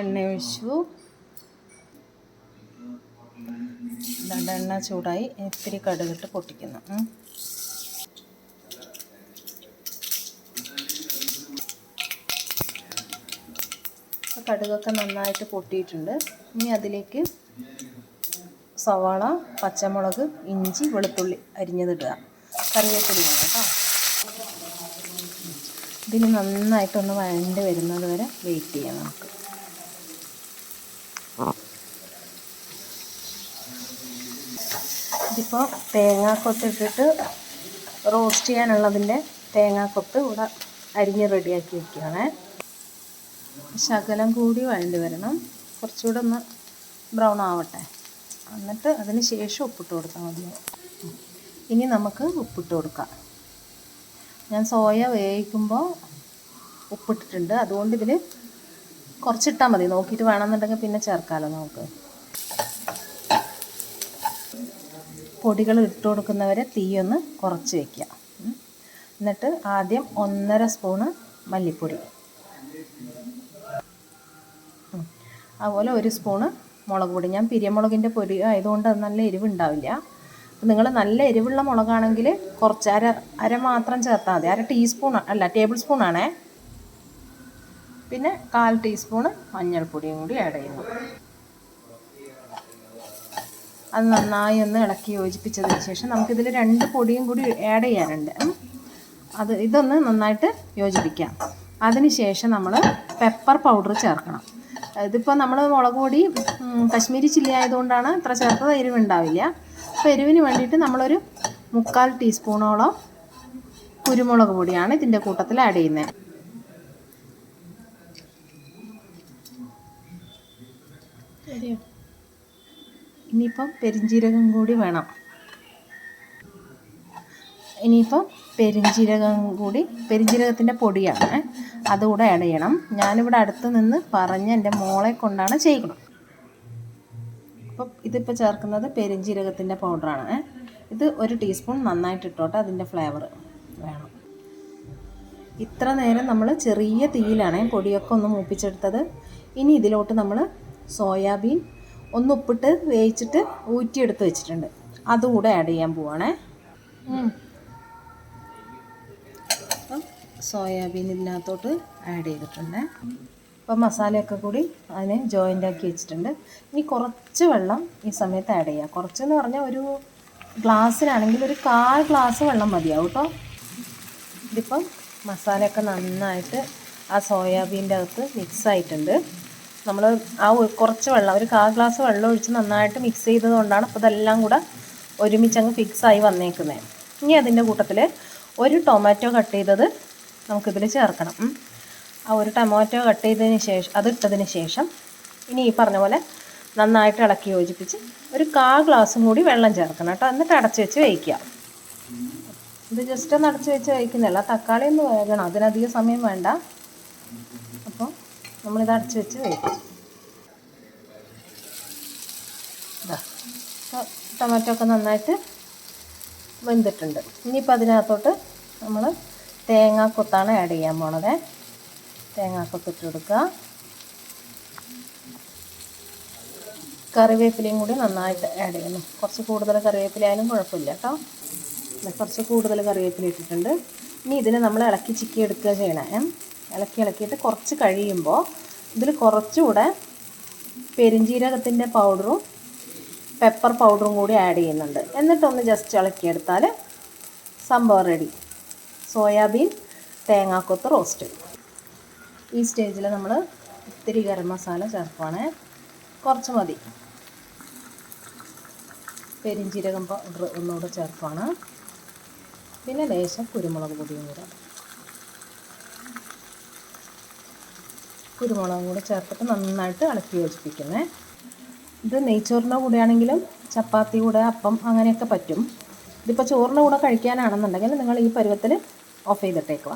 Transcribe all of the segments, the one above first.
എണ്ണ ഒഴിച്ചു. രണ്ട് എണ്ണ ചൂടായി ഇത്തിരി കടുകിട്ട് പൊട്ടിക്കുന്നു. കടുകൊക്കെ നന്നായിട്ട് പൊട്ടിയിട്ടുണ്ട്. ഇനി അതിലേക്ക് സവാള പച്ചമുളക് ഇഞ്ചി വെളുത്തുള്ളി അരിഞ്ഞതിടുക. കറിവേപ്പില വേണം കേട്ടോ. ഇതിന് നന്നായിട്ടൊന്ന് വഴണ്ട് വരുന്നത് വരെ വെയിറ്റ് ചെയ്യാം ഇതിപ്പോൾ തേങ്ങാക്കൊത്ത് ഇട്ടിട്ട് റോസ്റ്റ് ചെയ്യാനുള്ളതിന്റെ തേങ്ങാക്കൊത്ത് ഇവിടെ അരിഞ്ഞ് റെഡിയാക്കി വെക്കുകയാണേ ശകലം കൂടി വഴണ്ടി വരണം. കുറച്ചുകൂടെ ഒന്ന് ബ്രൗൺ ആവട്ടെ. എന്നിട്ട് അതിന് ശേഷം ഉപ്പിട്ട് കൊടുത്താൽ മതിയാവും ഇനി നമുക്ക് ഉപ്പിട്ട് കൊടുക്കാം. ഞാൻ സോയ വേവിക്കുമ്പോൾ ഉപ്പിട്ടിട്ടുണ്ട്. അതുകൊണ്ട് ഇതിൽ കുറച്ചിട്ടാൽ മതി. നോക്കിയിട്ട് വേണമെന്നുണ്ടെങ്കിൽ പിന്നെ ചേർക്കാമല്ലോ നമുക്ക്. പൊടികൾ ഇട്ട് കൊടുക്കുന്നവരെ തീയൊന്ന് കുറച്ച് വയ്ക്കുക എന്നിട്ട് ആദ്യം ഒന്നര സ്പൂണ് മല്ലിപ്പൊടി. അതുപോലെ ഒരു സ്പൂണ് മുളക് പൊടി. ഞാൻ പിരിയമുളകിന്റെ പൊടി ആയതുകൊണ്ട് അത് നല്ല എരിവുണ്ടാവില്ല. അപ്പം നിങ്ങൾ നല്ല എരിവുള്ള മുളകാണെങ്കിൽ കുറച്ച് അര അര മാത്രം ചേർത്താൽ മതി. അര ടീസ്പൂൺ അല്ല ടേബിൾ സ്പൂണാണേ പിന്നെ കാൽ ടീസ്പൂണ് മഞ്ഞൾപ്പൊടിയും കൂടി ആഡ് ചെയ്യുന്നു. അത് നന്നായി ഒന്ന് ഇളക്കി യോജിപ്പിച്ചതിന് ശേഷം നമുക്കിതിൽ രണ്ട് പൊടിയും കൂടി ആഡ് ചെയ്യാനുണ്ട്. അത് ഇതൊന്ന് നന്നായിട്ട് യോജിപ്പിക്കാം. അതിന് ശേഷം നമ്മൾ പെപ്പർ പൗഡർ ചേർക്കണം. ഇതിപ്പോൾ നമ്മൾ മുളക് പൊടി കശ്മീരി ചില്ലി ആയതുകൊണ്ടാണ് ഇത്ര ചേർത്തത് എരിവുണ്ടാവില്ല അപ്പോൾ എരിവിന് വേണ്ടിയിട്ട് നമ്മളൊരു മുക്കാൽ ടീസ്പൂണോളം കുരുമുളക് പൊടിയാണ് ഇതിന്റെ കൂട്ടത്തിൽ ആഡ് ചെയ്യുന്നത് ഇനിയിപ്പം പെരിഞ്ജീരകം കൂടി വേണം. ഇനിയിപ്പം പെരിഞ്ജീരകം കൂടി പെരിഞ്ജീരകത്തിന്റെ പൊടിയാണ്. അതുകൂടെ ആഡ് ചെയ്യണം. ഞാനിവിടെ അടുത്ത് നിന്ന് പറഞ്ഞ് എന്റെ മോളെ കൊണ്ടാണ് ചെയ്യണം അപ്പം ഇതിപ്പോൾ ചേർക്കുന്നത് പെരിഞ്ജീരകത്തിന്റെ പൗഡറാണ് ഇത് ഒരു ടീസ്പൂൺ നന്നായിട്ട് ഇട്ടോട്ടെ അതിന്റെ ഫ്ലേവർ വേണം. ഇത്ര നേരം നമ്മൾ ചെറിയ തീയിലാണ് പൊടിയൊക്കെ ഒന്ന് മൂപ്പിച്ചെടുത്തത്. ഇനി ഇതിലോട്ട് നമ്മൾ സോയാബീൻ ഒന്ന് ഉപ്പിട്ട് വേവിച്ചിട്ട് ഊറ്റിയെടുത്ത് വെച്ചിട്ടുണ്ട്. അതുകൂടെ ആഡ് ചെയ്യാൻ പോവാണേ. സോയാബീൻ ഇതിനകത്തോട്ട് ആഡ് ചെയ്തിട്ടുണ്ട്. അപ്പം മസാലയൊക്കെ കൂടി അതിനെ ജോയിന്റ് ആക്കി വെച്ചിട്ടുണ്ട്. ഇനി കുറച്ച് വെള്ളം ഈ സമയത്ത് ആഡ് ചെയ്യാം. കുറച്ച് എന്ന് പറഞ്ഞാൽ ഒരു ഗ്ലാസ്സിനാണെങ്കിൽ ഒരു കാൽ ഗ്ലാസ് വെള്ളം മതിയാവും കേട്ടോ. ഇതിപ്പം മസാലയൊക്കെ നന്നായിട്ട് ആ സോയാബീന്റെ അകത്ത് മിക്സ് ആയിട്ടുണ്ട്. നമ്മൾ ആ കുറച്ച് വെള്ളം ഒരു കാ ഗ്ലാസ് വെള്ളം ഒഴിച്ച് നന്നായിട്ട് മിക്സ് ചെയ്തത് കൊണ്ടാണ് അപ്പോൾ ഇതെല്ലാം കൂടെ ഒരുമിച്ച് അങ്ങ് ഫിക്സ് ആയി വന്നേക്കുന്നത് ഇനി അതിന്റെ കൂട്ടത്തിൽ ഒരു ടൊമാറ്റോ കട്ട് ചെയ്തത് നമുക്കിതിൽ ചേർക്കണം. ആ ഒരു ടൊമാറ്റോ കട്ട് ചെയ്തതിന് ശേഷം അത് ഇട്ടതിന് ശേഷം ഇനി ഈ പറഞ്ഞ പോലെ നന്നായിട്ട് ഇളക്കി യോജിപ്പിച്ച് ഒരു കാ ഗ്ലാസും കൂടി വെള്ളം ചേർക്കണം കേട്ടോ. എന്നിട്ട് അടച്ച് വെച്ച് വേവിക്കുക. ഇത് ജസ്റ്റ് ഒന്ന് അടച്ച് വെച്ച് വയ്ക്കുന്നില്ല തക്കാളി ഒന്ന് വേകണം. അതിനധികം സമയം വേണ്ട. അപ്പോൾ നമ്മളിത് അടച്ച് വെച്ച് ഇപ്പോൾ ടൊമാറ്റോ ഒക്കെ നന്നായിട്ട് വെന്തിട്ടുണ്ട്. ഇനിയിപ്പോൾ അതിനകത്തോട്ട് നമ്മൾ തേങ്ങാക്കൊത്താണ് ആഡ് ചെയ്യാൻ പോണത്. തേങ്ങാക്കൊത്ത് ഇട്ട് കൊടുക്കുക. കറിവേപ്പിലയും കൂടി നന്നായിട്ട് ആഡ് ചെയ്യുന്നു. കുറച്ച് കൂടുതൽ കറിവേപ്പില ആയാലും കുഴപ്പമില്ല കേട്ടോ. കുറച്ച് കൂടുതൽ കറിവേപ്പില ഇട്ടിട്ടുണ്ട്. ഇനി ഇതിനെ നമ്മൾ ഇളക്കി ചിക്കി എടുക്കുക ചെയ്യണേ. ഇളക്കി ഇളക്കിയിട്ട് കുറച്ച് കഴിയുമ്പോൾ ഇതിൽ കുറച്ചുകൂടെ പെരിഞ്ജീരകത്തിന്റെ പൗഡറും പെപ്പർ പൗഡറും കൂടി ആഡ് ചെയ്യുന്നുണ്ട്. എന്നിട്ടൊന്ന് ജസ്റ്റ് ഇളക്കിയെടുത്താൽ സംഭവം റെഡി സോയാബീൻ തേങ്ങാക്കൊത്ത് റോസ്റ്റ് ഈ സ്റ്റേജിൽ നമ്മൾ ഇത്തിരി ഗരം മസാല ചേർക്കുവാണേ. കുറച്ച് മതി. പെരിഞ്ചീരകം പൗഡർ ഒന്നുകൂടെ ചേർക്കുവാണ്. പിന്നെ ലേശം കുരുമുളക് പൊടിയും കൂടെ. കുരുമുളകും കൂടെ ചേർത്തിട്ട് നന്നായിട്ട് ഇളക്കി യോജിപ്പിക്കുന്നേ. ഇത് നെയ്ച്ചോറിന്റെ കൂടെയാണെങ്കിലും ചപ്പാത്തി കൂടെ അപ്പം അങ്ങനെയൊക്കെ പറ്റും. ഇതിപ്പോൾ ചോറിന്റെ കൂടെ കഴിക്കാനാണെന്നുണ്ടെങ്കിൽ നിങ്ങൾ ഈ പരുവത്തിൽ ഓഫ് ചെയ്തിട്ടേക്കുക.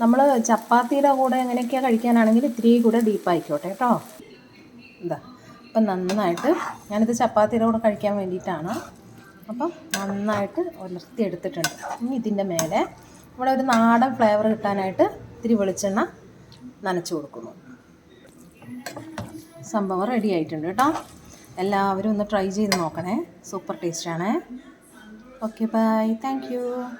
നമ്മൾ ചപ്പാത്തിയുടെ കൂടെ എങ്ങനെയൊക്കെയാണ് കഴിക്കാനാണെങ്കിൽ ഇത്തിരി കൂടെ ഡീപ്പായിക്കോട്ടെ കേട്ടോ. എന്താ അപ്പം നന്നായിട്ട് ഞാനിത് ചപ്പാത്തിയുടെ കൂടെ കഴിക്കാൻ വേണ്ടിയിട്ടാണ്. അപ്പം നന്നായിട്ട് ഉലർത്തി എടുത്തിട്ടുണ്ട് ഇനി ഇതിന്റെ മേലെ ഇവിടെ ഒരു നാടൻ ഫ്ലേവർ കിട്ടാനായിട്ട് ഇത്തിരി വെളിച്ചെണ്ണ നനച്ച് കൊടുക്കുന്നു. സംഭവം റെഡി ആയിട്ടുണ്ട് കേട്ടോ. എല്ലാവരും ഒന്ന് ട്രൈ ചെയ്ത് നോക്കണേ. സൂപ്പർ ടേസ്റ്റാണേ ഓക്കെ ബൈ താങ്ക്